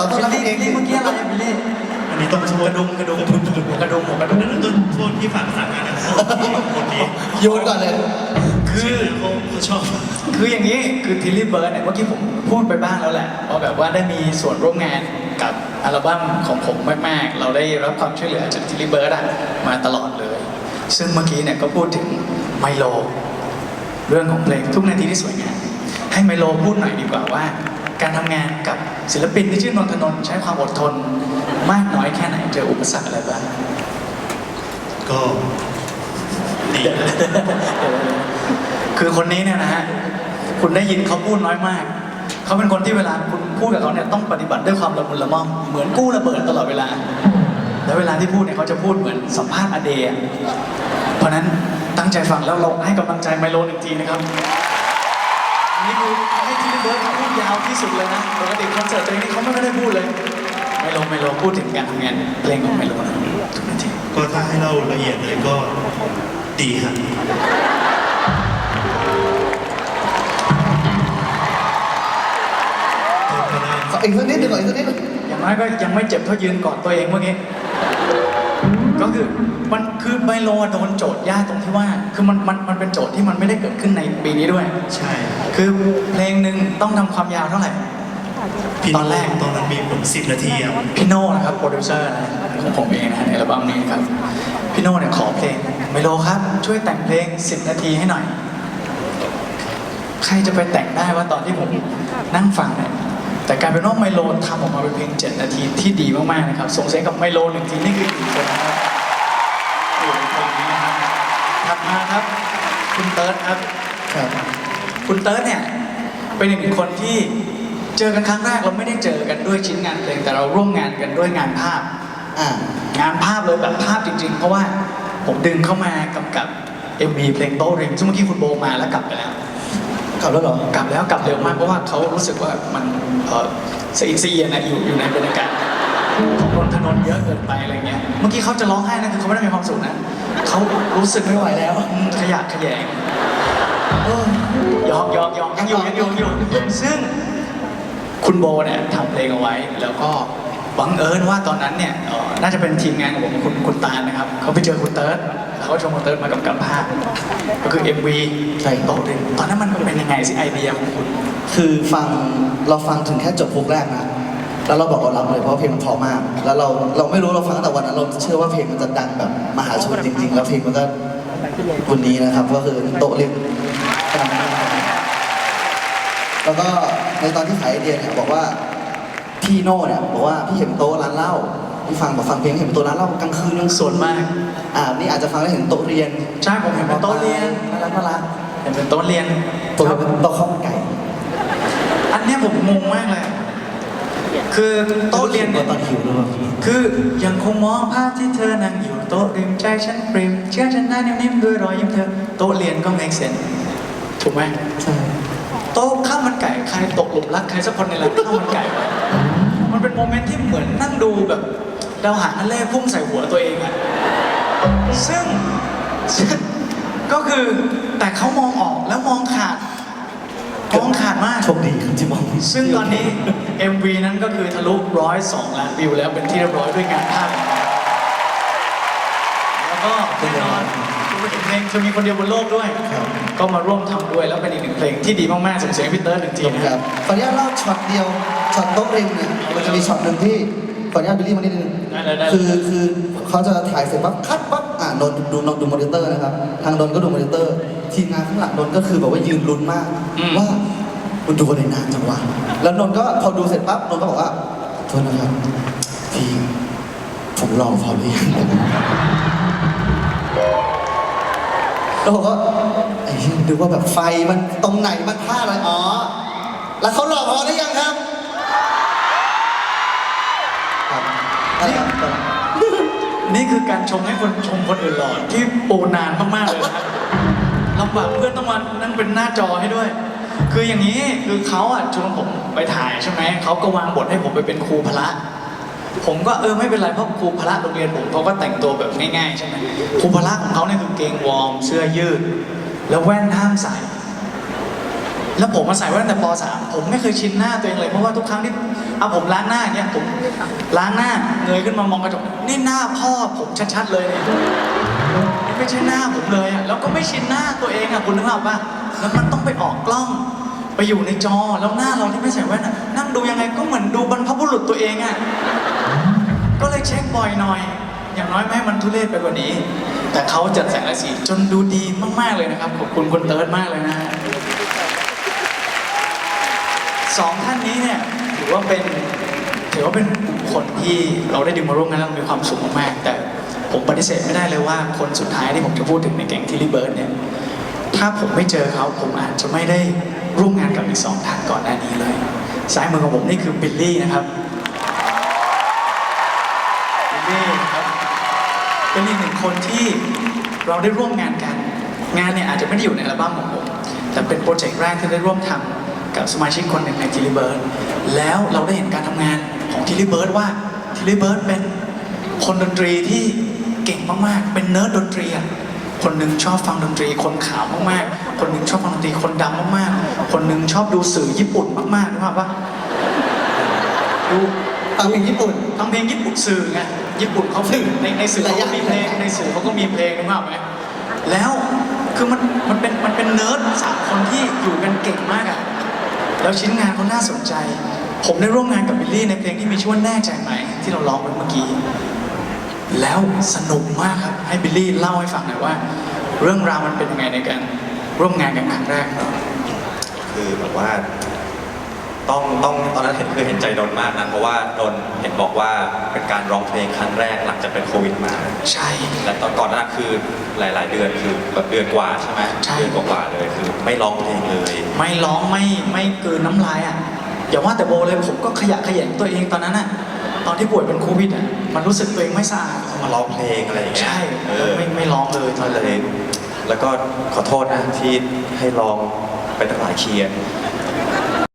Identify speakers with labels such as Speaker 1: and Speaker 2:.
Speaker 1: เราต้องรับ
Speaker 2: บิล
Speaker 1: เอ
Speaker 2: ลี่
Speaker 1: ง
Speaker 2: บิลลี่เมื่อกี้อะไรอะบิลลี่
Speaker 3: อันนี้ต้องโทษ
Speaker 2: กระดุมกระดุมหัวกระดุมหัวกระดุม
Speaker 3: นั่นต้องโทษที่ฝากสั่งงานนะครับคนนี้
Speaker 1: โยนก่อนเลย
Speaker 3: คือเขาเขาชอบ
Speaker 2: คืออย่างนี้คือทิลลี่เบิร์ดเนี่ยเมื่อกี้ผมพูดไปบ้างแล้วแหละว่าแบบว่าได้มีส่วนร่วมงานกับอัลบั้มของผมมากๆ เราได้รับความช่วยเหลือจากทิลลี่เบิร์ดอะมาตลอดเลย ซึ่งเมื่อกี้เนี่ยก็พูดถึงไมโล เรื่องของเพลงทุกนาทีที่สวยงามให้ไมโลพูดหน่อยดีกว่าว่า การทำงานกับศิลปินที่ชื่อนนทนนท์ใช้ความอดทนมากน้อยแค่ไหนเจออุปสรรคอะไรบ้าง
Speaker 3: ก็ดีนะ
Speaker 2: คือคนนี้เนี่ยนะฮะคุณได้ยินเขาพูดน้อยมากเขาเป็นคนที่เวลาคุณพูดกับเขาเนี่ยต้องปฏิบัติด้วยความละมุนละม่อมเหมือนกู้ระเบิดตลอดเวลา แล้วเวลาที่พูดเนี่ยเขาจะพูดเหมือนสัมภาษณ์อเดย์อะเพราะฉะนั้นตั้งใจฟังแล้วเราให้กำลังใจไมโลหนึ่งทีนะครับอันนี่คือให้ทีม เบิร์ดเขาพูดยาวที่สุดเลยนะ ปกติคอนเสิร์ตตัวเองนี่เขาไม่ค่อยได้พูดเลย ไมโลไมโลพูดถึงการทำงานเพลงของไมโลนะทุกนาที
Speaker 3: ก็ถ้าให้เราละเอียดเลยก็ดีครับก็ได้
Speaker 1: อีกสักนิดหนึ่งก่อนอีกสักนิดหนึ่ง
Speaker 2: อย่างน้อยก็ยังไม่เจ็บเท่ายืนกอดตัวเองเมื่อกี้ ก็คือมันคือไมโลโดนโจทย์ยากตรงที่ว่า คือมันมันมันเป็นโจทย์ที่มันไม่ได้เกิดขึ้นในปีนี้ด้วย
Speaker 3: ใช่
Speaker 2: คือเพลงหนึ่งต้องทำความยาวเท่าไหร่
Speaker 3: พี่
Speaker 2: ตอนแรก
Speaker 3: ตอนนั้นมีผมสิบนาทีครับ
Speaker 2: พี่โน่นะครับโปรดิวเซอร์นะของผมเองนะฮะในอัลบั้มนี้ครับพี่โน่เนี่ยขอเพลงไมโลครับ ช่วยแต่งเพลง 10 นาทีให้หน่อย ใครจะไปแต่งได้ว่าตอนที่ผมนั่งฟังเนี่ยแต่กลารเป็นว่าไมโลทำออกมาเป็นเพลง 7 นาทีที่ดีมากๆนะครับส่งเสียงกับไมโลหนึ่งทีนี่คืออีกคนนะครับ มาครับ คุณเติร์ดครับ
Speaker 1: ครับ
Speaker 2: คุณเติร์ดเนี่ยเป็นอีกหนึ่งคนที่เจอกันครั้งแรกเราไม่ได้เจอกันด้วยชิ้นงานเพลงแต่เราร่วมงานกันด้วยงานภาพ
Speaker 1: อ่า
Speaker 2: งานภาพเลยแบบภาพจริง ๆ เพราะว่าผมดึงเข้ามากำกับ MV เพลงโต้ริมซึ่งเมื่อกี้คุณโบมาแล้วกลับไปแล้ว
Speaker 1: กลับแล้วเหรอ
Speaker 2: กลับแล้วกลับเร็วมากเพราะว่าเขารู้สึกว่ามันเออสะอิดสะเอียนนะอยู่อยู่ในบรรยากาศ ของนนทนนเยอะเกินไปอะไรเงี้ย เมื่อกี้เขาจะร้องไห้นะคือเขาไม่ได้มีความสุขนะเขารู้สึกไม่ไหวแล้วอืมขยะแขยงเออยอมยอมยอมยังอยู่ยังอยู่ยังอยู่ซึ่งคุณโบเนี่ยทำเพลงเอาไว้ แล้วก็บังเอิญว่าตอนนั้นเนี่ยเอ่อน่าจะเป็นทีมงานของผมคุณคุณตาลนะครับเขาไปเจอคุณเติร์ดเขาชมคุณเติร์ดมากำกับภาพก็คือ MV
Speaker 1: ใช่
Speaker 2: โตริมตอนนั้นมันเป็นยังไงสิไอเดียของคุณ
Speaker 1: คือฟังเราฟังถึงแค่จบฮุกแรกนะ แล้วเราบอกเรารับเลยเพราะว่าเพลงมันเพอมาก แล้วเราเราไม่รู้เราฟังตั้งแต่วันนั้นเราเชื่อว่าเพลงมันจะดังแบบมหาชนจริงๆ แล้วเพลงมันก็วันนี้นะครับ ก็คือโตะริมกำลังมาแล้วก็ในตอนที่ขายไอเดียเนี่ยบอกว่าพี่โน่เนี่ยบอกว่าพี่เห็นโต๊ะร้านเหล้าพี่ฟังบอกฟังเพลงเห็นโต๊ะร้านเหล้ากลางคืนยัง
Speaker 2: ส่วนมาก
Speaker 1: อ่านี่อาจจะฟังได้เห็นโต๊ะเรียน
Speaker 2: ใช่ผมเห็นเป็นโต๊ะเรียน
Speaker 1: น่ารักน่ารัก
Speaker 2: เห็นเป็นโต๊ะเรียน
Speaker 1: โต๊ะเรียนเป็นโต๊ะข้าวมันไก่
Speaker 2: อันเนี้ยผมงงมากเลย คือโต๊ะเรียนเนี่ย
Speaker 1: ตอนหิวหรือเปล่า
Speaker 2: คือยังคงมองภาพที่เธอนั่งอยู่โต๊ะริมใจฉันปริมเชื่อฉันได้นิ่มๆด้วยรอยยิ้มเธอโต๊ะเรียนก็ make sense ถูกไหม
Speaker 1: ใช่
Speaker 2: โต๊ะข้าวมันไก่ใครตกหลุมรักใครสักคนในร้านข้าวมันไก่วะมันเป็นโมเมนต์ที่เหมือนนั่งดูแบบดาวหางทะเลพุ่งใส่หัวตัวเองอะซึ่งซึ่งก็คือแต่เขามองออกแล้วมองขาดมองขาดมาก
Speaker 1: โชคดีครับที่มอง
Speaker 2: ซึ่งตอนนี้ MV นั้นก็คือทะลุร้อยสองล้านวิวแล้วเป็นที่เรียบร้อยด้วยงานภาพแล้วก็แน่นอนเป็นเพลงจะมีคนเดียวบนโลกด้วย
Speaker 1: ครับ
Speaker 2: ก็มาร่วมทำด้วยแล้วเป็นอีกหนึ่งเพลงที่ดีมากๆส่งเสียงให้พี่เติร์ดหนึ่งทีนะ
Speaker 1: ค
Speaker 2: ค
Speaker 1: รั
Speaker 2: รั
Speaker 1: บบขออนุญาตเล่าช็อตเดียวช็อตโต๊ะริมเนี่ยมันจะมีช็อตหนึ่งที่ขออนุญาตบิลลี่มานิดนึง
Speaker 2: ได้ได้ได้
Speaker 1: คือคือเขาจะถ่ายเสร็จปั๊บคัดปั๊บอ่านนท์ดูนนท์ดูมอนิเตอร์นะครับ ทางนนท์ก็ดูมอนิเตอร์ ทีมงานข้างหลังนนท์ก็คือแบบว่ายืนลุ้นมากว่า คุณดูอะไรนานจังวะแล้วนนท์ก็พอดูเสร็จปั๊บนนท์ก็บอกว่าโทษนะครับพี่ผมลองพอหรือยังแล้วผมก็ไอ้ดูว่าแบบไฟมันตรงไหนมันพลาดอะไรอ๋อ แล้วเขาหลอกพอหรือยังครับครับอะไรครับ
Speaker 2: นี่คือการชมให้คนชมคนอื่นหล่อที่ปูนานมากๆเลยนะครับลำบากเพื่อนต้องมานั่งเป็นหน้าจอให้ด้วย คืออย่างนี้คือเขาอะชวนผมไปถ่ายใช่ไหมเขาก็วางบทให้ผมไปเป็นครูพละ ผมก็เออไม่เป็นไรเพราะครูพละโรงเรียนผมเขาก็แต่งตัวแบบง่ายๆใช่ไหมครูพละของเขาเนี่ยคือเกงวอร์มเสื้อยืด แล้วแว่นห้ามใส่แล้วผมมาใส่แว่นแต่ป .3 ผมไม่เคยชินหน้าตัวเองเลยเพราะว่าทุกครั้งที่เอาผมล้างหน้าเนี่ยผมล้างหน้าเงยขึ้นมามองกระจกนี่หน้าพ่อผมชัดๆเลยเนี่ยไม่ใช่หน้าผมเลยอะแล้วก็ไม่ชินหน้าตัวเองอะคุณนึกภาพป่ะแล้วมันต้องไปออกกล้อง ไปอยู่ในจอแล้วหน้าเราที่ไม่ใส่แว่นอะนั่งดูยังไงก็เหมือนดูบรรพบุรุษตัวเองอะก็เลยเช็คบ่อยหน่อย อย่างน้อยไม่ให้มันทุเรศไปกว่านี้ แต่เขาจัดแสงและสีจนดูดีมากๆเลยนะครับขอบคุณคุณเติร์ดมากเลยนะสองท่านนี้เนี่ยถือว่าเป็นถือว่าเป็นบุคคลที่เราได้ดึงมาร่วมงานแล้วมีความสุขมากๆแต่ผมปฏิเสธไม่ได้เลยว่าคนสุดท้ายที่ผมจะพูดถึงในแก๊งทิลลี่เบิร์ดเนี่ย ถ้าผมไม่เจอเขาผมอาจจะไม่ได้ร่วมงานกับอีกสองท่านก่อนหน้านี้เลยซ้ายมือของผมนี่คือบิลลี่นะครับบิลลี่ครับเป็นอีกหนึ่งคนที่เราได้ร่วมงานกัน งานเนี่ยอาจจะไม่ได้อยู่ในอัลบั้มของผม แต่เป็นโปรเจกต์แรกที่ได้ร่วมทำกับสมาชิกคนหนึ่งในทิลลี่เบิร์ดแล้วเราได้เห็นการทำงานของทิลลี่เบิร์ดว่าทิลลี่เบิร์ดเป็นคนดนตรีที่เก่งมากๆ เป็นเนิร์ดดนตรี คนหนึ่งชอบฟังดนตรีคนขาวมากๆ คนหนึ่งชอบฟังดนตรีคนดำมากๆ คนหนึ่งชอบดูสื่อญี่ปุ่นมากๆนะครับว่าดู
Speaker 1: ฟังเพลงญี่ปุ่น
Speaker 2: ฟังเพลงญี่ปุ่นสื่อไงญี่ปุ่นเขาสื่อในในสื่อเขาก็มีเพลงในสื่อเขาก็มีเพลงนึกภาพไหมแล้วคือมันมันเป็นมันเป็นเนิร์ดสามคนที่อยู่กันเก่งมากอะแล้วชิ้นงานเขาน่าสนใจ ผมได้ร่วมงานกับบิลลี่ในเพลงที่มีชื่อว่าแน่ใจไหมที่เราร้องไปเมื่อกี้ แล้วสนุกมากครับ ให้บิลลี่เล่าให้ฟังหน่อยว่า เรื่องราวมันเป็นยังไงในการร่วมงานกันครั้งแรกครับ
Speaker 4: คือแบบว่า ต้องต้องตอนนั้นเห็นคือเห็นใจนนท์มากนะเพราะว่าโดนเห็นบอกว่าเป็นการร้องเพลงครั้งแรกหลังจากเป็นโควิดมา
Speaker 2: ใช่
Speaker 4: และตอนก่อนหน้านั้นคือหลาย ๆ เดือนคือแบบเดือนกว่าใช่ไหม
Speaker 2: ใช่
Speaker 4: เดือนกว่าๆเลยคือ ไม่ร้องเพลงเลย
Speaker 2: ไม่ร้องไม่ไม่เกินน้ำลายอะอย่าว่าแต่โบเลยผมก็ขยะแขยงตัวเองตอนนั้นอะ ตอนที่ป่วยเป็นโควิดอะมันรู้สึกตัวเองไม่สะอาด
Speaker 4: มาร้องเพลงอะไรอย่างเงี้ย
Speaker 2: ใช่
Speaker 4: เออ
Speaker 2: ไม่ไม่ร้องเลยต
Speaker 4: ก็
Speaker 2: อน
Speaker 4: เล
Speaker 2: เลย
Speaker 4: ยแล้วก็ขอโทษนะที่ให้ลองไปตั้งหลายคีย์อะ